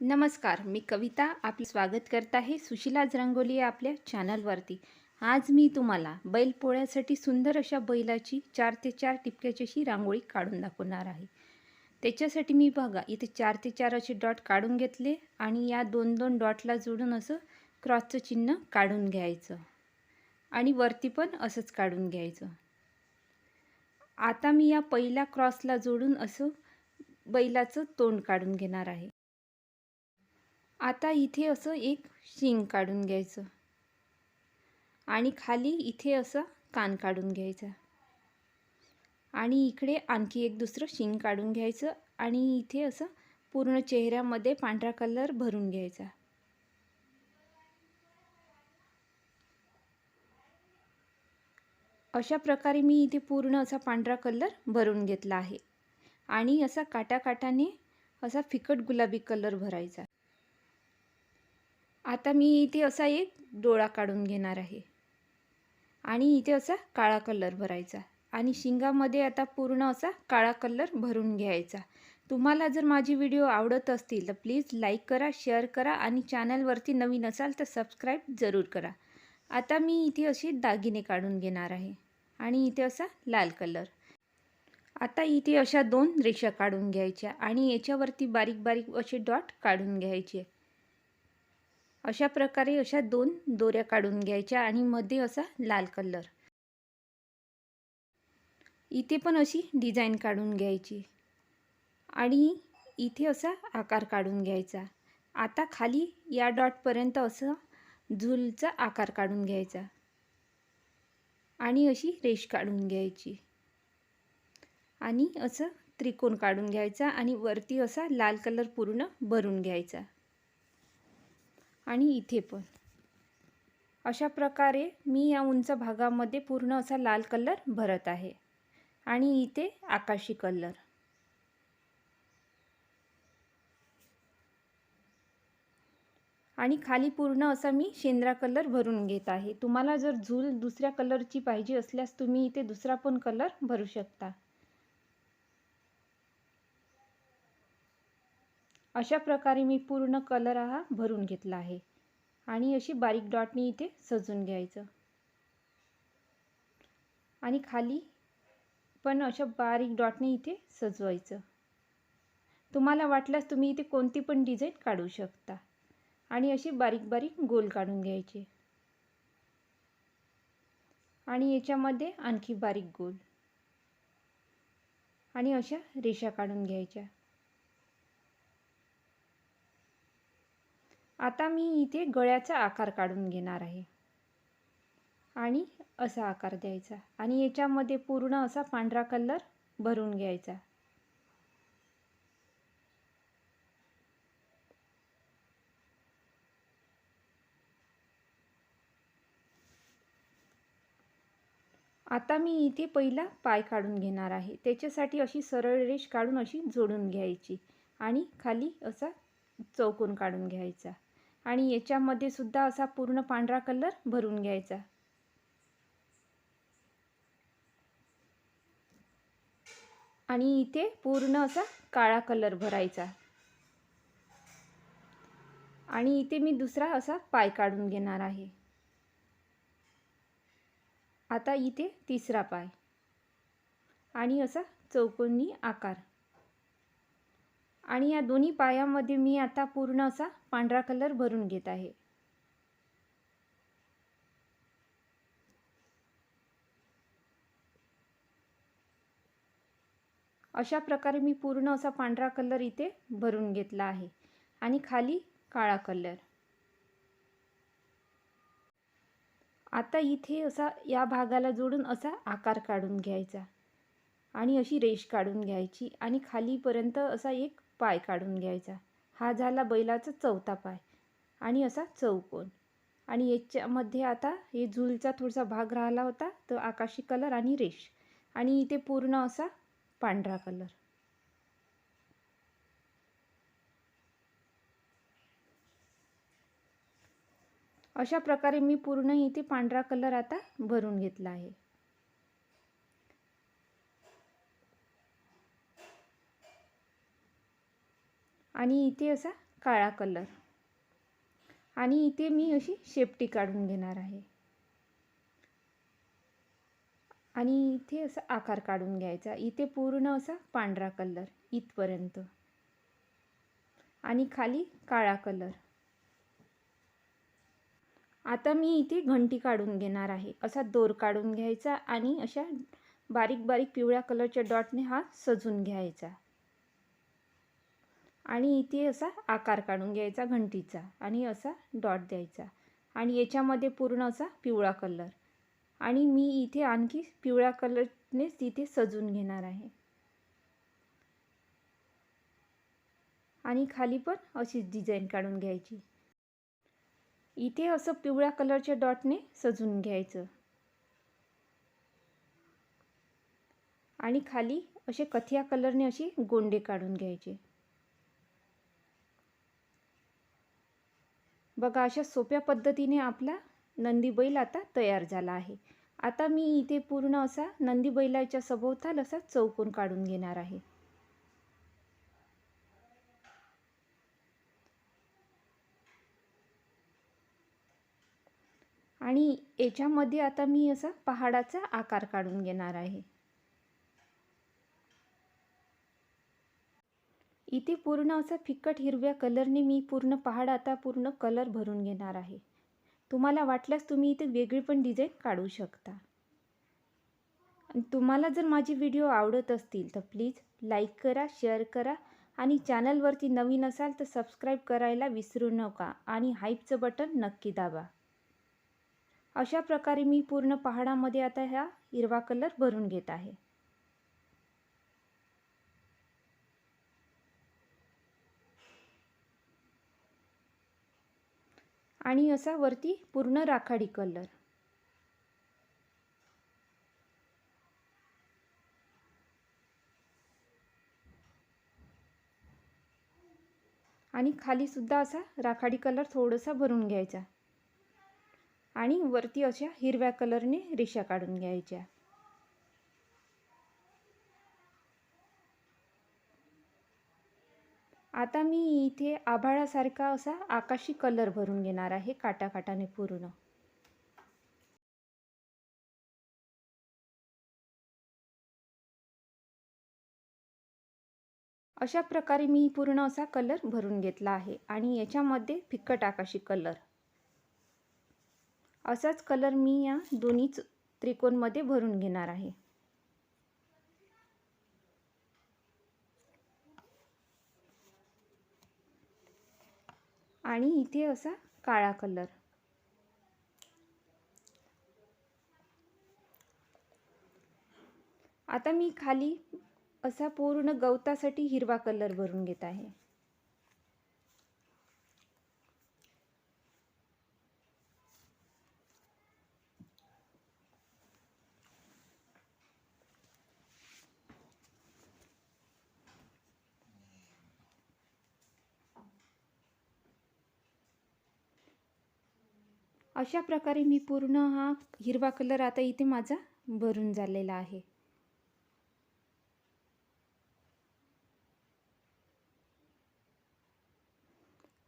नमस्कार मी कविता. आपलं स्वागत करत आहे सुशिलाज रंगोली आपल्या चॅनलवरती. आज मी तुम्हाला बैलपोळ्यासाठी सुंदर अशा बैलाची चार ते चार टिपक्याची अशी रांगोळी काढून दाखवणार आहे. त्याच्यासाठी मी बघा इथे चार ते चार असे डॉट काढून घेतले आणि या दोन दोन डॉटला जोडून असं क्रॉसचं चिन्ह काढून घ्यायचं. आणि वरती पण असंच काढून घ्यायचं. आता मी या पहिल्या क्रॉसला जोडून असं बैलाचं तोंड काढून घेणार आहे. आता इथे असं एक शिंग काढून घ्यायचं. आणि खाली इथे असं कान काढून घ्यायचा. आणि इकडे आणखी एक दुसरं शिंग काढून घ्यायचं. आणि इथे असं पूर्ण चेहऱ्यामध्ये पांढरा कलर भरून घ्यायचा. अशा प्रकारे मी इथे पूर्ण असा पांढरा कलर भरून घेतला आहे. आणि असा काटाकाटाने असा फिकट गुलाबी कलर भरायचा. आता मी इथे असा एक डोळा काढून घेणार आहे. आणि इथे असा काळा कलर भरायचा. आणि शिंगामध्ये आता पूर्ण असा काळा कलर भरून घ्यायचा. तुम्हाला जर माझी व्हिडिओ आवडत असतील तर प्लीज लाईक करा शेअर करा आणि चॅनलवरती नवीन असाल तर सबस्क्राईब जरूर करा. आता मी इथे असे दागिने काढून घेणार आहे. आणि इथे असा लाल कलर. आता इथे अशा दोन रेषा काढून घ्यायच्या आणि याच्यावरती बारीक बारीक असे डॉट काढून घ्यायचे. अशा प्रकारे अशा दोन दोऱ्या काढून घ्यायच्या आणि मध्ये असा लाल कलर. इथे पण अशी डिझाईन काढून घ्यायची. आणि इथे असा आकार काढून घ्यायचा. आता खाली या डॉटपर्यंत असं झुलचा आकार काढून घ्यायचा. आणि अशी रेष काढून घ्यायची. आणि असं त्रिकोण काढून घ्यायचा आणि वरती असा लाल कलर पूर्ण भरून घ्यायचा. आणि इथे पण. अशा प्रकारे मी या उंच भागामध्ये पूर्ण असा लाल कलर भरत आहे. आणि इथे आकाशी कलर. आणि खाली पूर्ण असा मी शेंद्रा कलर भरून घेत आहे. तुम्हाला जर झूल दुसऱ्या कलरची पाहिजे असल्यास तुम्ही इथे दुसरा पण कलर भरू शकता. अशा प्रकारे मी पूर्ण कलर हा भरून घेतला आहे. आणि अशी बारीक डॉटनी इथे सजून घ्यायचं. आणि खाली पण अशा बारीक डॉटने इथे सजवायचं. तुम्हाला वाटल्यास तुम्ही इथे कोणती पण डिझाईन काढू शकता. आणि अशी बारीक बारीक गोल काढून घ्यायचे. आणि याच्यामध्ये आणखी बारीक गोल. आणि अशा रेषा काढून घ्यायच्या. आता मी इथे गळ्याचा आकार काढून घेणार आहे. आणि असा आकार द्यायचा. आणि याच्यामध्ये पूर्ण असा पांढरा कलर भरून घ्यायचा. आता मी इथे पहिला पाय काढून घेणार आहे. त्याच्यासाठी अशी सरळ रेष काढून अशी जोडून घ्यायची. आणि खाली असा चौकोन काढून घ्यायचा. आणि याच्यामध्ये सुद्धा असा पूर्ण पांढरा कलर भरून घ्यायचा. आणि इथे पूर्ण असा काळा कलर भरायचा. आणि इथे मी दुसरा असा पाय काढून घेणार आहे. आता इथे तिसरा पाय. आणि असा चौकोनी आकार. आणि या दोन्ही पायामध्ये मी आता पूर्ण असा पांढरा कलर भरून घेत आहे. अशा प्रकारे मी पूर्ण असा पांढरा कलर इथे भरून घेतला आहे. आणि खाली काळा कलर. आता इथे असा या भागाला जोडून असा आकार काढून घ्यायचा. आणि अशी रेष काढून घ्यायची. आणि खालीपर्यंत असा एक पाय काढून घ्यायचा. हा झाला बैलाचा चौथा पाय. आणि असा चौकोन. आणि याच्यामध्ये आता हे झुलचा थोडासा भाग राहिला होता तो आकाशी कलर आणि रेश. आणि इथे पूर्ण असा पांढरा कलर. अशा प्रकारे मी पूर्ण इथे पांढरा कलर आता भरून घेतला आहे. आणि इथे असा काळा कलर. आणि इथे मी अशी शेपटी काढून घेणार आहे. आणि इथे असा आकार काढून घ्यायचा. इथे पूर्ण असा पांढरा कलर इथपर्यंत. आणि खाली काळा कलर. आता मी इथे घंटी काढून घेणार आहे. असा दोर काढून घ्यायचा आणि अशा बारीक बारीक पिवळ्या कलरच्या डॉटने हा सजून घ्यायचा. आणि इथे असा आकार काढून घ्यायचा घंटीचा आणि असा डॉट द्यायचा. आणि याच्यामध्ये पूर्ण असा पिवळा कलर. आणि मी इथे आणखी पिवळ्या कलरनेच तिथे सजून घेणार आहे. आणि खाली पण अशीच डिझाईन काढून घ्यायची. इथे असं पिवळ्या कलरच्या डॉटने सजून घ्यायचं. आणि खाली असे कथिया कलरने अशी गोंडे काढून घ्यायचे. बघा अशा सोप्या पद्धतीने आपला नंदी बैल आता तयार झाला आहे. आता मी इथे पूर्ण असा नंदी बैलाच्या सभोवताल असा चौकोन काढून घेणार आहे. आणि याच्यामध्ये आता मी असा पहाडाचा आकार काढून घेणार आहे. इथे पूर्ण असं फिकट हिरव्या कलरने मी पूर्ण पहाड आता पूर्ण कलर भरून घेणार आहे. तुम्हाला वाटल्यास तुम्ही इथे वेगळी पण डिझाईन काढू शकता. आणि तुम्हाला जर माझे व्हिडिओ आवडत असतील तर प्लीज लाईक करा शेअर करा आणि चॅनलवरती नवीन असाल तर सबस्क्राईब करायला विसरू नका आणि हाईपचं बटन नक्की दाबा. अशा प्रकारे मी पूर्ण पहाडामध्ये आता ह्या हिरवा कलर भरून घेत आहे. आणि असा वरती पूर्ण राखाडी कलर आणि खाली सुद्धा असा राखाडी कलर थोडासा भरून घ्यायचा. आणि वरती अशा हिरव्या कलरने रेषा काढून घ्यायच्या. आता मी इथे आभाळासारखा असा आकाशी कलर भरून घेणार आहे काटाकाटाने पूर्ण. अशा प्रकारे मी पूर्ण असा कलर भरून घेतला आहे आणि याच्यामध्ये फिक्कट आकाशी कलर. असाच कलर मी या दोन्ही त्रिकोणमध्ये भरून घेणार आहे. आणि इथे असा काळा कलर आता मी खाली असा पूर्ण गवतासाठी हिरवा कलर भरून घेत आहे. अशा प्रकारे मी पूर्ण हा हिरवा कलर आता इथे माझा भरून झालेला आहे.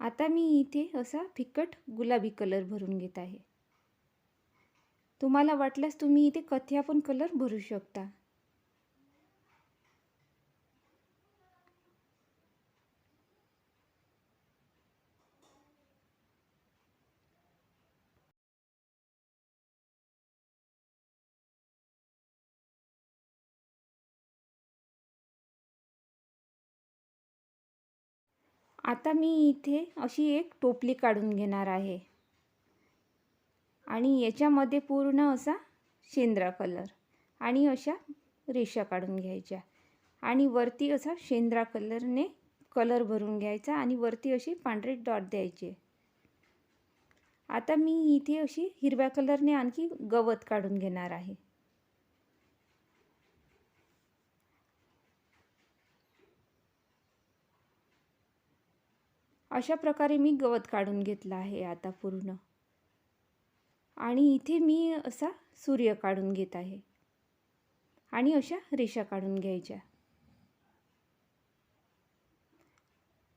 आता मी इथे असा फिकट गुलाबी कलर भरून घेत आहे. तुम्हाला वाटल्यास तुम्ही इथे कथ्या पण कलर भरू शकता. आता मी इथे अशी एक टोपली काढून घेणार आहे. आणि याच्यामध्ये पूर्ण असा शेंद्रा कलर आणि अशा रेषा काढून घ्यायच्या. आणि वरती असा शेंद्रा कलरने कलर भरून घ्यायचा आणि वरती अशी पांढरे डॉट द्यायचे. आता मी इथे अशी हिरव्या कलरने आणखी गवत काढून घेणार आहे. अशा प्रकारे मी गवत काढून घेतलं आहे आता पूर्ण. आणि इथे मी असा सूर्य काढून घेत आहे. आणि अशा रेषा काढून घ्यायच्या.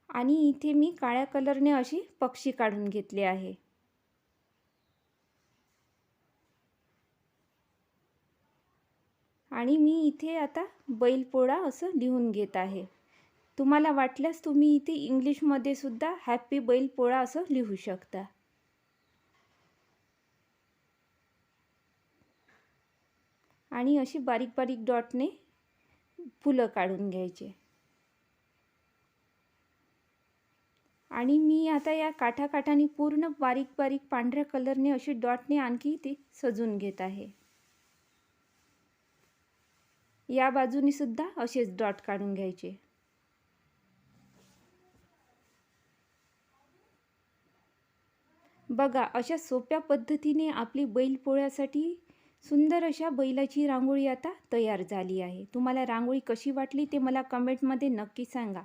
आणि इथे मी काळ्या कलरने अशी पक्षी काढून घेतले आहे. आणि मी इथे आता बैलपोळा असं लिहून घेत आहे. तुम्हाला वाटल्यास तुम्ही इथे इंग्लिशमध्ये सुद्धा हॅप्पी बैल पोळा असं लिहू शकता. आणि अशी बारीक बारीक डॉटने फुलं काढून घ्यायचे. आणि मी आता या काठाकाठाने पूर्ण बारीक बारीक पांढऱ्या कलरने अशी डॉटने आणखी ती सजून घेत आहे. या बाजूने सुद्धा असेच डॉट काढून घ्यायचे. बघा अशा सोप्या पद्धतीने आपली बैलपोळ्यासाठी सुंदर अशा बैलाची रांगोळी आता तयार झाली आहे. तुम्हाला रांगोळी कशी वाटली ते मला कमेंटमध्ये नक्की सांगा.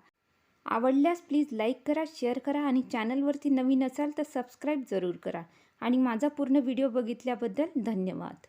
आवडल्यास प्लीज लाईक करा शेअर करा आणि चॅनलवरती नवीन असाल तर सबस्क्राईब जरूर करा. आणि माझा पूर्ण व्हिडिओ बघितल्याबद्दल धन्यवाद.